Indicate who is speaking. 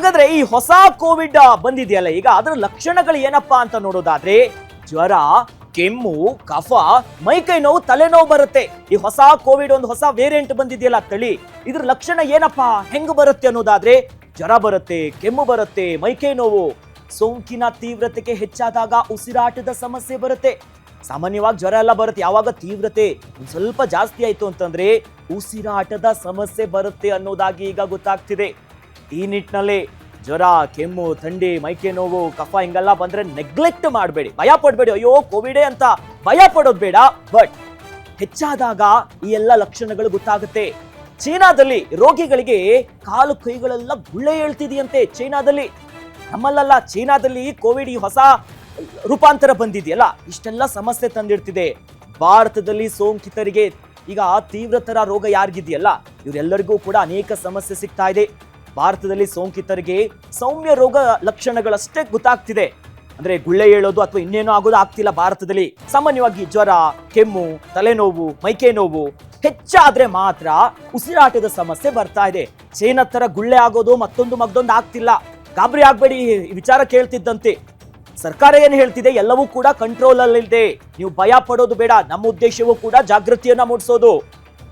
Speaker 1: ಹಾಗಾದ್ರೆ ಈ ಹೊಸ ಕೋವಿಡ್ ಬಂದಿದೆಯಲ್ಲ, ಈಗ ಅದರ ಲಕ್ಷಣಗಳು ಏನಪ್ಪಾ ಅಂತ ನೋಡೋದಾದ್ರೆ, ಜ್ವರ, ಕೆಮ್ಮು, ಕಫ ಮೈಕೈ ನೋವು ತಲೆನೋವು ಬರುತ್ತೆ. ಈ ಹೊಸ ಕೋವಿಡ್ ಒಂದು ಹೊಸ ವೇರಿಯಂಟ್ ಬಂದಿದೆಯಲ್ಲ ತಳಿ ಇದ್ರ ಲಕ್ಷಣ ಏನಪ್ಪಾ? ಹೆಂಗ್ ಬರುತ್ತೆ ಅನ್ನೋದಾದ್ರೆ, ಜ್ವರ ಬರುತ್ತೆ, ಕೆಮ್ಮು ಬರುತ್ತೆ ಮೈಕೈ ನೋವು ಸೋಂಕಿನ ತೀವ್ರತೆಗೆ ಹೆಚ್ಚಾದಾಗ ಉಸಿರಾಟದ ಸಮಸ್ಯೆ ಬರುತ್ತೆ. ಸಾಮಾನ್ಯವಾಗಿ ಜ್ವರ ಎಲ್ಲ ಬರುತ್ತೆ, ಯಾವಾಗ ತೀವ್ರತೆ ಸ್ವಲ್ಪ ಜಾಸ್ತಿ ಆಯ್ತು ಅಂತಂದ್ರೆ ಉಸಿರಾಟದ ಸಮಸ್ಯೆ ಬರುತ್ತೆ ಅನ್ನೋದಾಗಿ ಈಗ ಗೊತ್ತಾಗ್ತಿದೆ. ಈ ನಿಟ್ಟಿನಲ್ಲಿ ಜ್ವರ, ಕೆಮ್ಮು, ಥಂಡಿ, ಮೈಕೆ ನೋವು, ಕಫ ಹಿಂಗೆಲ್ಲ ಬಂದ್ರೆ ನೆಗ್ಲೆಕ್ಟ್ ಮಾಡಬೇಡಿ. ಭಯ ಪಡಬೇಡಿ. ಅಯ್ಯೋ ಕೋವಿಡೇ ಅಂತ ಭಯ ಪಡೋದು ಬೇಡ. ಬಟ್ ಹೆಚ್ಚಾದಾಗ ಈ ಎಲ್ಲ ಲಕ್ಷಣಗಳು ಗೊತ್ತಾಗುತ್ತೆ. ಚೀನಾದಲ್ಲಿ ರೋಗಿಗಳಿಗೆ ಕಾಲು ಕೈಗಳೆಲ್ಲ ಗುಳ್ಳೆ ಹೇಳ್ತಿದೆಯಂತೆ ಚೀನಾದಲ್ಲಿ. ನಮ್ಮಲ್ಲಲ್ಲ, ಚೀನಾದಲ್ಲಿ ಕೋವಿಡ್ ಈ ಹೊಸ ರೂಪಾಂತರ ಬಂದಿದೆಯಲ್ಲ? ಇಷ್ಟೆಲ್ಲ ಸಮಸ್ಯೆ ತಂದಿಡ್ತಿದೆ. ಭಾರತದಲ್ಲಿ ಸೋಂಕಿತರಿಗೆ ಈಗ ತೀವ್ರತರ ರೋಗ ಯಾರಿಗಿದೆಯಲ್ಲ? ಇವರೆಲ್ಲರಿಗೂ ಕೂಡ ಅನೇಕ ಸಮಸ್ಯೆ ಸಿಗ್ತಾ ಇದೆ. ಭಾರತದಲ್ಲಿ ಸೋಂಕಿತರಿಗೆ ಸೌಮ್ಯ ರೋಗ ಲಕ್ಷಣಗಳಷ್ಟೇ ಗೊತ್ತಾಗ್ತಿದೆ. ಅಂದ್ರೆ ಗುಳ್ಳೆ ಹೇಳೋದು ಅಥವಾ ಇನ್ನೇನೋ ಆಗೋದು ಆಗ್ತಿಲ್ಲ ಭಾರತದಲ್ಲಿ. ಸಾಮಾನ್ಯವಾಗಿ ಜ್ವರ, ಕೆಮ್ಮು, ತಲೆನೋವು ಮೈಕೆ ನೋವು ಹೆಚ್ಚಾದ್ರೆ ಮಾತ್ರ ಉಸಿರಾಟದ ಸಮಸ್ಯೆ ಬರ್ತಾ ಇದೆ. ಚೈನಾ ತರ ಗುಳ್ಳೆ ಆಗೋದು ಮತ್ತೊಂದು ಮಗ್ದೊಂದು ಆಗ್ತಿಲ್ಲ. ಗಾಬರಿ ಆಗ್ಬೇಡಿ ವಿಚಾರ ಕೇಳ್ತಿದ್ದಂತೆ. ಸರ್ಕಾರ ಏನು ಹೇಳ್ತಿದೆ? ಎಲ್ಲವೂ ಕೂಡ ಕಂಟ್ರೋಲ್ ಅಲ್ಲಿದೆ. ನೀವು ಭಯ ಪಡೋದು ಬೇಡ. ನಮ್ಮ ಉದ್ದೇಶವೂ ಕೂಡ ಜಾಗೃತಿಯನ್ನ ಮೂಡಿಸೋದು.